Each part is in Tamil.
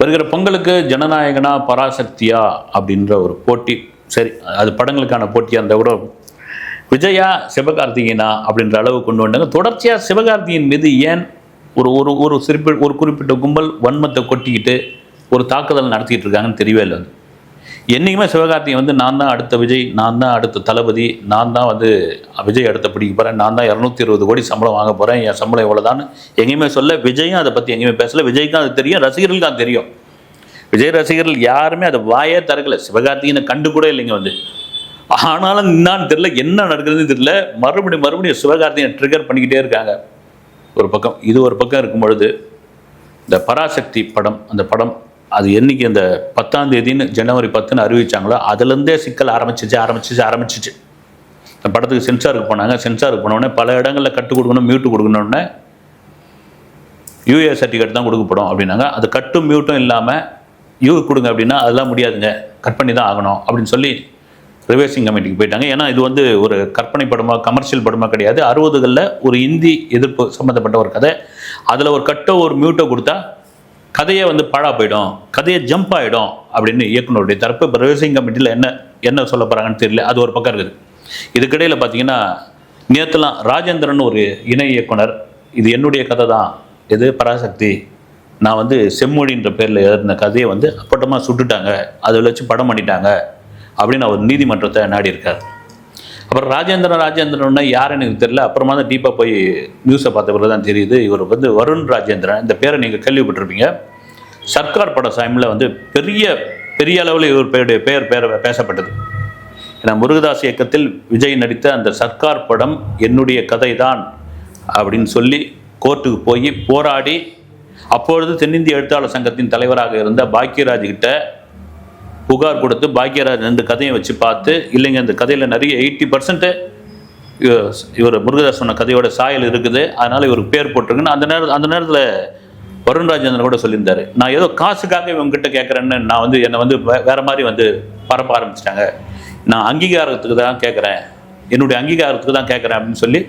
வருகிற பொங்கலுக்கு ஜனநாயகனா பராசக்தியா அப்படின்ற ஒரு போட்டி. சரி அது படங்களுக்கான போட்டியாக இருந்தால் கூட விஜயா சிவகார்த்திகேயனா அப்படின்ற அளவு கொண்டு வந்தாங்க. தொடர்ச்சியாக சிவகார்த்தியின் மீது ஏன் ஒரு ஒரு ஒரு சிறிப்பி ஒரு குறிப்பிட்ட கும்பல் வன்மத்தை கொட்டிக்கிட்டு ஒரு தாக்குதல் நடத்திக்கிட்டு இருக்காங்கன்னு தெரியவே இல்லை என்றைக்குமே சிவகார்த்திகை வந்து நான் தான் அடுத்த விஜய் நான் தான் அடுத்த தளபதி நான் தான் வந்து விஜய் அடுத்த பிடிக்க போகிறேன் நான் தான் இரநூத்தி இருபது கோடி சம்பளம் வாங்க போகிறேன் என் சம்பளம் இவ்வளோதான்னு எங்கேயுமே சொல்ல விஜயும் அதை பற்றி எங்கேயுமே பேசல. விஜய்க்கும் அது தெரியும் ரசிகர்களுக்கு அது தெரியும். விஜய் ரசிகர்கள் யாருமே அதை வாயே திறக்கல. சிவகார்த்திகேயனை கண்டு கூட இல்லைங்க வந்து. ஆனாலும் என்னான்னு தெரில என்ன நடக்குதுன்னு தெரியல. மறுபடியும் மறுபடியும் சிவகார்த்திகேயன் ட்ரிகர் பண்ணிக்கிட்டே இருக்காங்க. ஒரு பக்கம் இது ஒரு பக்கம் இருக்கும் பொழுது இந்த பராசக்தி படம் அந்த படம் அது என்னைக்கு அந்த பத்தாம் தேதின்னு ஜனவரி பத்துன்னு அறிவிச்சாங்களோ அதுலேருந்தே சிக்கல் ஆரம்பிச்சிச்சு ஆரம்பிச்சிச்சு ஆரம்பிச்சிச்சு. அந்த படத்துக்கு சென்சாருக்கு போனாங்க. சென்சாருக்கு போனோடனே பல இடங்களில் கட்டு கொடுக்கணும் மியூட்டு கொடுக்கணுன்னே யூஏ சர்டிஃபிகேட் தான் கொடுக்கப்படும் அப்படின்னாங்க. அது கட்டும் மியூட்டும் இல்லாமல் யூ கொடுங்க அப்படின்னா அதெல்லாம் முடியாதுங்க. கட் பண்ணி தான் ஆகணும் அப்படின்னு சொல்லி ரிவைசிங் கமிட்டிக்கு போயிட்டாங்க. ஏன்னா இது வந்து ஒரு கற்பனை படமா கமர்ஷியல் படமா கிடையாது. அறுபதுகளில் ஒரு இந்தி எதிர்ப்பு சம்மந்தப்பட்ட ஒரு கதை. அதில் ஒரு கட்டோ ஒரு மியூட்டோ கொடுத்தா கதையே வந்து பாழா போயிடும். கதையை ஜம்ப் ஆகிடும் அப்படின்னு இயக்குனருடைய தரப்பு இப்போ ரிவர்சிங் கமிட்டியில் என்ன என்ன சொல்ல போகிறாங்கன்னு தெரியல. அது ஒரு பக்கம் இருக்குது. இதுக்கிடையில் பார்த்தீங்கன்னா நேற்றுலாம் ராஜேந்திரன் ஒரு இணை இயக்குனர். இது என்னுடைய கதை தான் இது பராசக்தி. நான் வந்து செம்மொழின்ற பேரில் எழுதின கதையை வந்து அப்பட்டமாக சுட்டுட்டாங்க. அதில் வச்சு படம் பண்ணிட்டாங்க. அப்படின்னு அவர் நீதிமன்றத்தை நாடி இருக்கார் அப்புறம் ராஜேந்திரன் ராஜேந்திரன்னா யார் எனக்கு தெரியல. அப்புறமா தான் டீப்பாக போய் நியூஸை பார்த்த பிறகு தான் தெரியுது இவர் வந்து வருண் ராஜேந்திரன். இந்த பேரை நீங்கள் கேள்விப்பட்டிருப்பீங்க. சர்க்கார் பட சாயமில் வந்து பெரிய பெரிய அளவில் இவர் பேருடைய பெயர் பேர பேசப்பட்டது. ஏன்னா முருகதாஸ் இயக்கத்தில் விஜய் நடித்த அந்த சர்க்கார் படம் என்னுடைய கதை தான் அப்படின்னு சொல்லி கோர்ட்டுக்கு போய் போராடி அப்பொழுது தென்னிந்திய எழுத்தாளர் சங்கத்தின் தலைவராக இருந்த பாக்கியராஜ் கிட்ட புகார் கொடுத்து பாக்யராஜ் ரெண்டு கதையும் வச்சு பார்த்து இல்லைங்க இந்த கதையில் நிறைய எயிட்டி பர்சன்ட்டு இவர் முருகதாஸ் சொன்ன கதையோட சாயல் இருக்குது. அதனால் இவருக்கு பேர் போட்டிருக்குன்னு அந்த நேரத்தில் அந்த நேரத்தில் வருண் ராஜேந்திரன் கூட சொல்லியிருந்தாரு. நான் ஏதோ காசுக்காக இவங்ககிட்ட கேட்குறேன்னு நான் வந்து என்னை வந்து வேற மாதிரி வந்து பரப்ப ஆரம்பிச்சிட்டாங்க. நான் அங்கீகாரத்துக்கு தான் கேட்குறேன் என்னுடைய அங்கீகாரத்துக்கு தான் கேட்குறேன் அப்படின்னு சொல்லி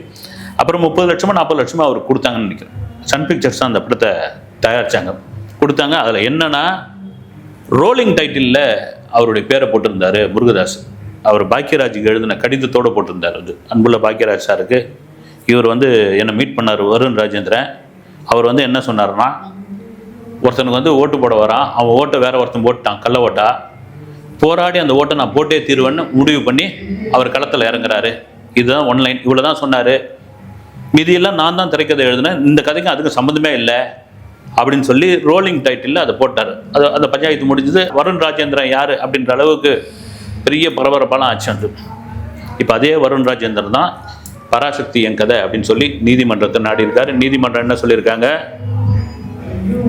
அப்புறம் முப்பது லட்சமோ நாற்பது லட்சமோ அவர் கொடுத்தாங்கன்னு நினைக்கிறேன். சன் பிக்சர்ஸ் தான் அந்த படத்தை தயாரித்தாங்க கொடுத்தாங்க. அதில் என்னென்னா ரோலிங் டைட்டிலில் அவருடைய பேரை போட்டிருந்தாரு முருகதாஸ். அவர் பாக்கியராஜுக்கு எழுதின கடிதத்தோடு போட்டிருந்தார் அது. அன்புள்ள பாக்கியராஜ் சாருக்கு. இவர் வந்து என்னை மீட் பண்ணார் வருண் ராஜேந்திரன். அவர் வந்து என்ன சொன்னார்னா ஒருத்தனுக்கு வந்து ஓட்டு போட வரான். அவன் ஓட்டை வேற ஒருத்தன் போட்டான் கள்ள ஓட்டா. போராடி அந்த ஓட்டை நான் போட்டே தீருவேன்னு முடிவு பண்ணி அவர் களத்தில் இறங்குறாரு. இதுதான் ஒன்லைன் இவ்வளோ தான் சொன்னார். மீதியெல்லாம் நான் தான் திரைக்கதை எழுதினேன். இந்த கதைக்கு அதுக்கு சம்மந்தமே இல்லை. அப்படின்னு சொல்லி ரோலிங் டைட்டிலில் அதை போட்டார். அது அந்த பஞ்சாயத்து முடிஞ்சது. வருண் ராஜேந்திரன் யார் அப்படின்ற அளவுக்கு பெரிய பரபரப்பெல்லாம் ஆச்சு அது இப்போ அதே வருண் ராஜேந்திரன் தான் பராசக்தி என் கதை அப்படின்னு சொல்லி நீதிமன்றத்தை நாடி இருக்காரு நீதிமன்றம் என்ன சொல்லியிருக்காங்க?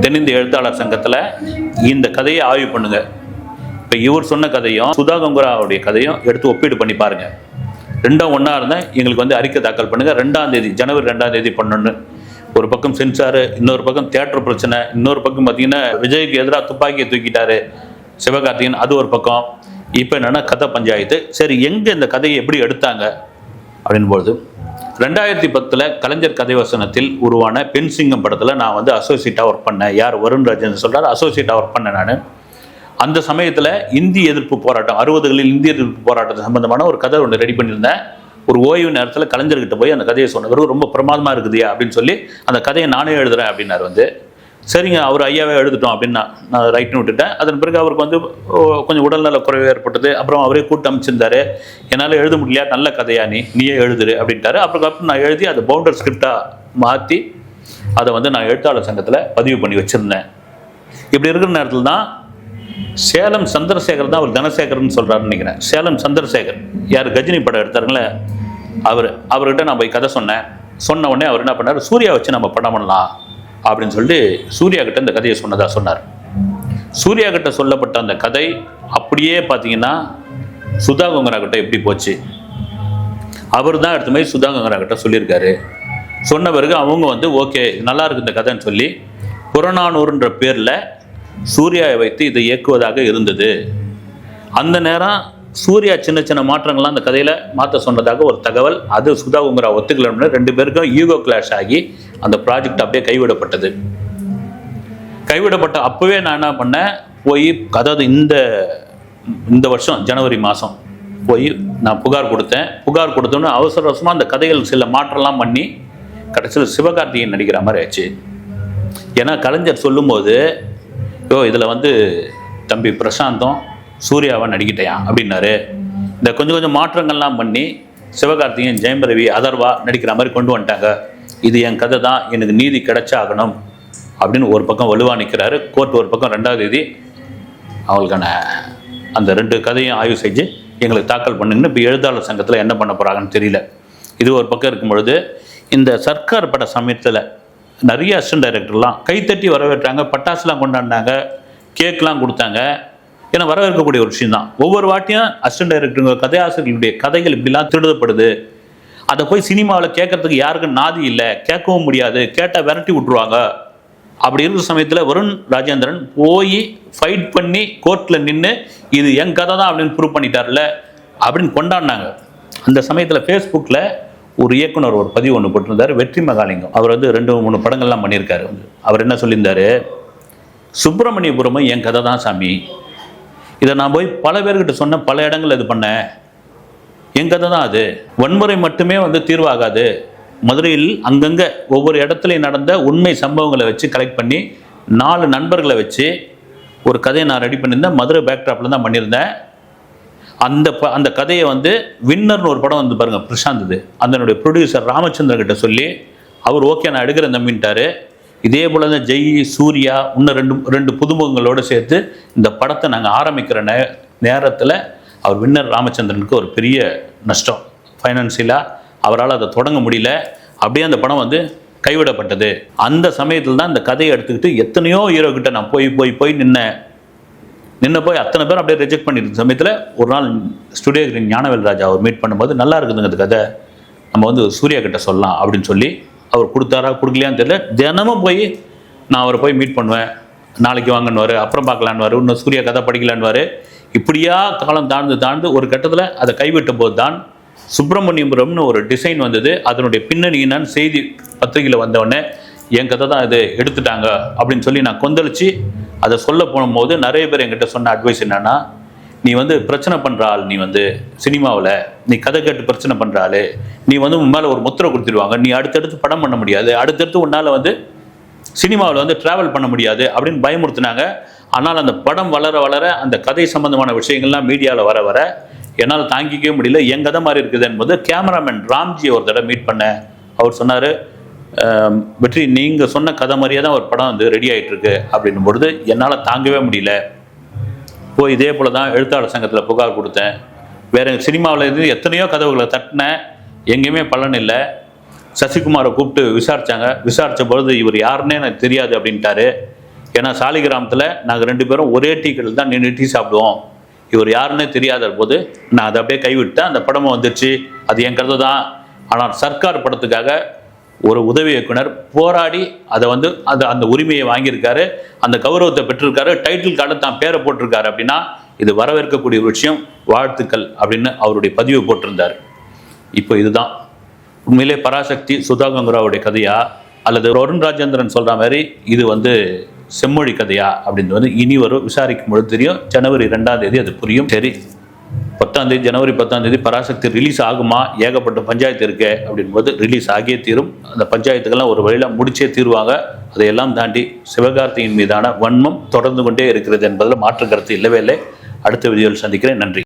தென்னிந்திய எழுத்தாளர் சங்கத்தில் இந்த கதையை ஆய்வு பண்ணுங்க. இப்போ இவர் சொன்ன கதையும் சுதா கங்குராவுடைய கதையும் எடுத்து ஒப்பீடு பண்ணி பாருங்க. ரெண்டும் ஒன்றா இருந்தால் எங்களுக்கு வந்து அறிக்கை தாக்கல் பண்ணுங்கள் ரெண்டாம் தேதி ஜனவரி ரெண்டாம் தேதி பண்ணணுன்னு ஒரு பக்கம் சென்சாரு இன்னொரு பக்கம் தியேட்டர் பிரச்சனை இன்னொரு பக்கம் பார்த்தீங்கன்னா விஜய்க்கு எதிராக துப்பாக்கியை தூக்கிட்டாரு சிவகார்த்திகேயன் அது ஒரு பக்கம். இப்போ என்னென்னா கதை பஞ்சாயத்து. சரி எங்கே இந்த கதையை எப்படி எடுத்தாங்க அப்படின்பொழுது ரெண்டாயிரத்தி பத்தில் கலைஞர் கதை வசனத்தில் உருவான பெண் சிங்கம் படத்தில் நான் வந்து அசோசியேட்டாக ஒர்க் பண்ணேன். யார்? வருண் ராஜன் சொல்கிறார் அசோசியேட்டாக ஒர்க் பண்ணேன் நான். அந்த சமயத்தில் இந்தி எதிர்ப்பு போராட்டம் அறுபதுகளில் இந்திய எதிர்ப்பு போராட்டம் சம்பந்தமான ஒரு கதை ஒன்று ரெடி பண்ணியிருந்தேன். ஒரு ஓய்வு நேரத்தில் கலைஞர்கிட்ட போய் அந்த கதையை சொன்னவர் ரொம்ப பிரமாதமாக இருக்குதுயா அப்படின்னு சொல்லி அந்த கதையை நானே எழுதுகிறேன் அப்படின்னார் வந்து. சரிங்க அவர் ஐயாவே எழுதிட்டோம் அப்படின்னு நான் ரைட்னு விட்டுட்டேன். அதன் பிறகு அவருக்கு வந்து கொஞ்சம் உடல்நல குறைவு ஏற்பட்டது. அப்புறம் அவரே கூட்டு அமைச்சிருந்தாரு. என்னால் எழுத முடியல நல்ல கதையா நீ? நீயே எழுதுரு அப்படின்ட்டாரு. அப்புறம் அப்புறம் நான் எழுதி அதை பவுண்டர் ஸ்கிரிப்டாக மாற்றி அதை வந்து நான் எழுத்தாளர் சங்கத்தில் பதிவு பண்ணி வச்சுருந்தேன். இப்படி இருக்கிற நேரத்தில் தான் சேலம் சந்திரசேகர் தான் அவர் தனசேகர்னு சொல்கிறாருன்னு நினைக்கிறேன். சேலம் சந்திரசேகர். யார் கஜினி படம் எடுத்தாருங்களே? அவர் அவர்கிட்ட நான் போய் கதை சொன்னேன். சொன்ன உடனே அவர் என்ன பண்ணார்? சூர்யா வச்சு நம்ம படம் பண்ணலாம் அப்படின்னு சொல்லிட்டு சூர்யா கிட்ட இந்த கதையை சொன்னதாக சொன்னார். சூர்யா கிட்ட சொல்லப்பட்ட அந்த கதை அப்படியே பார்த்தீங்கன்னா சுதா கங்கரா கிட்ட எப்படி போச்சு? அவர் தான் எடுத்த மாதிரி சுதா கங்கரா கிட்ட சொல்லியிருக்காரு. சொன்ன பிறகு அவங்க வந்து ஓகே நல்லா இருக்கு இந்த கதைன்னு சொல்லி புறநானூறுன்ற பேரில் சூர்யாவை வைத்து இதை இயக்குவதாக இருந்தது. அந்த நேரம் சூர்யா சின்ன சின்ன மாற்றங்கள்லாம் அந்த கதையில் மாற்ற சொன்னதாக ஒரு தகவல். அது சுதா உங்கரா ஒத்துக்கலன்னு ரெண்டு பேருக்கும் ஈகோ கிளாஷ் ஆகி அந்த ப்ராஜெக்ட் அப்படியே கைவிடப்பட்டது. கைவிடப்பட்ட அப்போவே நான் என்ன பண்ணேன்? போய் அதாவது இந்த இந்த வருஷம் ஜனவரி மாதம் போய் நான் புகார் கொடுத்தேன். புகார் கொடுத்தோன்னு அவசர அவசரமாக அந்த கதைகள் சில மாற்றம்லாம் பண்ணி கடைசியில் சிவகார்த்திகேயன் நடிக்கிற மாதிரி ஆச்சு ஏன்னா கலைஞர் சொல்லும்போது யோ இதில் வந்து தம்பி பிரசாந்தும் சூர்யாவை நடிக்கிட்டேயா? அப்படின்னாரு. இந்த கொஞ்சம் கொஞ்சம் மாற்றங்கள்லாம் பண்ணி சிவகார்த்திகேயன் ஜெயம் ரவி அதர்வா நடிக்கிற மாதிரி கொண்டு வந்துட்டாங்க. இது என் கதை தான் எனக்கு நீதி கிடைச்சாகணும் அப்படின்னு ஒரு பக்கம் வலுவாக நிற்கிறாரு கோர்ட் ஒரு பக்கம் ரெண்டாவது தேதி அவங்களுக்கான அந்த ரெண்டு கதையும் ஆய்வு செஞ்சு எங்களுக்கு தாக்கல் பண்ணுங்கன்னு இப்போ எழுத்தாளர் சங்கத்தில் என்ன பண்ண போகிறாங்கன்னு தெரியல. இது ஒரு பக்கம் இருக்கும் பொழுது இந்த சர்க்கார் பட சமயத்தில் நிறைய அசிஸ்டன்ட் டைரக்டர்லாம் கைத்தட்டி வரவேற்றாங்க பட்டாசுலாம் கொண்டாடினாங்க கேக்லாம் கொடுத்தாங்க. ஏன்னா வரவேற்கக்கூடிய ஒரு விஷயம் தான் ஒவ்வொரு வாட்டியும் அசிஸ்டன்ட் டைரக்டருங்க கதையாசிரியர்களுடைய கதைகள் இப்படிலாம் திருடப்படுது. அதை போய் சினிமாவில் கேட்கறதுக்கு யாருக்கும் நாதி இல்லை கேட்கவும் முடியாது கேட்டால் விரட்டி விட்ருவாங்க அப்படி இருக்கிற சமயத்தில் வருண் ராஜேந்திரன் போய் ஃபைட் பண்ணி கோர்ட்டில் நின்று இது என் கதை தான் அப்படின்னு ப்ரூவ் பண்ணிட்டார்ல அப்படின்னு கொண்டாடினாங்க. அந்த சமயத்தில் ஃபேஸ்புக்கில் ஒரு இயக்குனர் ஒரு பதிவு ஒன்று போட்டிருந்தார் வெற்றி மகாலிங்கம். அவர் வந்து ரெண்டு மூணு படங்கள்லாம் பண்ணியிருக்காரு. வந்து அவர் என்ன சொல்லியிருந்தார்? சுப்பிரமணியபுரமும் என் கதை தான் சாமி. இதை நான் போய் பல பேர்கிட்ட சொன்னேன் பல இடங்கள்ல இது பண்ணேன். என் கதை தான் அது. வன்முறை மட்டுமே வந்து தீர்வாகாது. மதுரையில் அங்கங்கே ஒவ்வொரு இடத்துலையும் நடந்த உண்மை சம்பவங்களை வச்சு கலெக்ட் பண்ணி நாலு நண்பர்களை வச்சு ஒரு கதையை நான் ரெடி பண்ணியிருந்தேன். மதுரை பேக்ட்ராப்பில் தான் பண்ணியிருந்தேன். அந்த ப அந்த கதையை வந்து வின்னர்னு ஒரு படம் வந்து பாருங்க பிரசாந்த் இது. அதனுடைய ப்ரொடியூசர் ராமச்சந்திரன் கிட்ட சொல்லி அவர் ஓகே நான் எடுக்கிறேன் தம்பின்ட்டாரு இதே போல தான் ஜெய் சூர்யா இன்னும் ரெண்டு ரெண்டு புதுமுகங்களோடு சேர்த்து இந்த படத்தை நாங்கள் ஆரம்பிக்கிற நே நேரத்தில் அவர் வின்னர் ராமச்சந்திரனுக்கு ஒரு பெரிய நஷ்டம். ஃபைனான்சியலாக அவரால் அதை தொடங்க முடியல. அப்படியே அந்த படம் வந்து கைவிடப்பட்டது. அந்த சமயத்தில் தான் இந்த கதையை எடுத்துக்கிட்டு எத்தனையோ ஹீரோக்கிட்ட நான் போய் போய் போய் நின்ன நின்று போய் அத்தனை பேர் அப்படியே ரிஜெக்ட் பண்ணிருந்த சமயத்தில் ஒரு நாள் ஸ்டுடியோ ஞானவேல் ராஜா அவர் மீட் பண்ணும்போது நல்லா இருக்குதுங்க அந்த கதை நம்ம வந்து சூர்யா கிட்ட சொல்லலாம் அப்படின்னு சொல்லி அவர் கொடுத்தாரா கொடுக்கலையான்னு தெரியல. தினமும் போய் நான் அவரை போய் மீட் பண்ணுவேன். நாளைக்கு வாங்கன்னுவார் அப்புறம் பார்க்கலான்னு இன்னும் சூர்யா கதை படிக்கலான்னுவார். இப்படியா காலம் தாழ்ந்து தாழ்ந்து ஒரு கட்டத்தில் அதை கைவிட்ட போது தான் சுப்பிரமணியபுரம்னு ஒரு டிசைன் வந்தது. அதனுடைய பின்னணி என்னன்னு செய்தி பத்திரிகையில் வந்தவுடனே என் கதை தான் இது எடுத்துட்டாங்க அப்படின்னு சொல்லி நான் கொந்தளிச்சு அதை சொல்ல போகும்போது நிறைய பேர் என்கிட்ட சொன்ன அட்வைஸ் என்னன்னா நீ வந்து பிரச்சனை பண்ணுற ஆள் நீ வந்து சினிமாவில் நீ கதை கேட்டு பிரச்சனை பண்ணுற ஆள். நீ வந்து உன் மேலே ஒரு முத்திரை கொடுத்துருவாங்க. நீ அடுத்தடுத்து படம் பண்ண முடியாது. அடுத்தடுத்து உன்னால் வந்து சினிமாவில் வந்து டிராவல் பண்ண முடியாது. அப்படின்னு பயமுறுத்தினாங்க. ஆனால் அந்த படம் வளர வளர அந்த கதை சம்பந்தமான விஷயங்கள்லாம் மீடியாவில் வர வர என்னால் தாங்கிக்கவே முடியல. என் கதை மாதிரி இருக்குது என்பது கேமராமேன் ராம்ஜி ஒரு தடவை மீட் பண்ண அவர் சொன்னார் வெற்றி நீங்கள் சொன்ன கதை மாதிரியே தான் ஒரு படம் வந்து ரெடி ஆகிட்டு இருக்கு அப்படின்னும் பொழுது என்னால் தாங்கவே முடியல. போய் இதே போல தான் எழுத்தாளர் சங்கத்தில் புகார் கொடுத்தேன். வேற சினிமாவில் இருந்து எத்தனையோ கதவுகளை தட்டினேன். எங்கேயுமே பலன் இல்லை. சசிகுமாரை கூப்பிட்டு விசாரித்தாங்க விசாரித்த பொழுது இவர் யாருன்னே எனக்கு தெரியாது அப்படின்ட்டாரு. ஏன்னா சாலிகிராமத்தில் நாங்கள் ரெண்டு பேரும் ஒரே டீ கடையில் தான் நின்று டீ சாப்பிடுவோம். இவர் யாருன்னே தெரியாத போது நான் அதை அப்படியே கைவிட்டேன் அந்த படமும் வந்துச்சு. அது என் கருத்து தான் ஆனால் சர்க்கார் படத்துக்காக ஒரு உதவி இயக்குனர் போராடி அதை வந்து அந்த அந்த உரிமையை வாங்கியிருக்காரு அந்த கௌரவத்தை பெற்றிருக்காரு டைட்டில் கார்டு தான் பேரை போட்டிருக்காரு அப்படின்னா இது வரவேற்கக்கூடிய ஒரு விஷயம் வாழ்த்துக்கள் அப்படின்னு அவருடைய பதிவு போட்டிருந்தார். இப்போ இதுதான். உண்மையிலே பராசக்தி சுதா கங்குராவுடைய கதையா அல்லது வருண் ராஜேந்திரன் சொல்கிற மாதிரி இது வந்து செம்மொழி கதையா அப்படின்னு வந்து இனி வரும் விசாரிக்கும் பொழுது தெரியும். ஜனவரி ரெண்டாம் தேதி அது புரியும். சரி. பத்தாம் தேதி ஜனவரி பத்தாம் தேதி பராசக்தி ரிலீஸ் ஆகுமா? ஏகப்பட்ட பஞ்சாயத்து இருக்கு அப்படின்போது ரிலீஸ் ஆகியே தீரும். அந்த பஞ்சாயத்துக்கெல்லாம் ஒரு வழியில் முடிச்சே தீர்வாங்க. அதையெல்லாம் தாண்டி சிவகார்த்தியின் மீதான வன்மம் தொடர்ந்து கொண்டே இருக்கிறது என்பதில் மாற்று கருத்து இல்லவே இல்லை. அடுத்த வீடியோவில் சந்திக்கிறேன். நன்றி.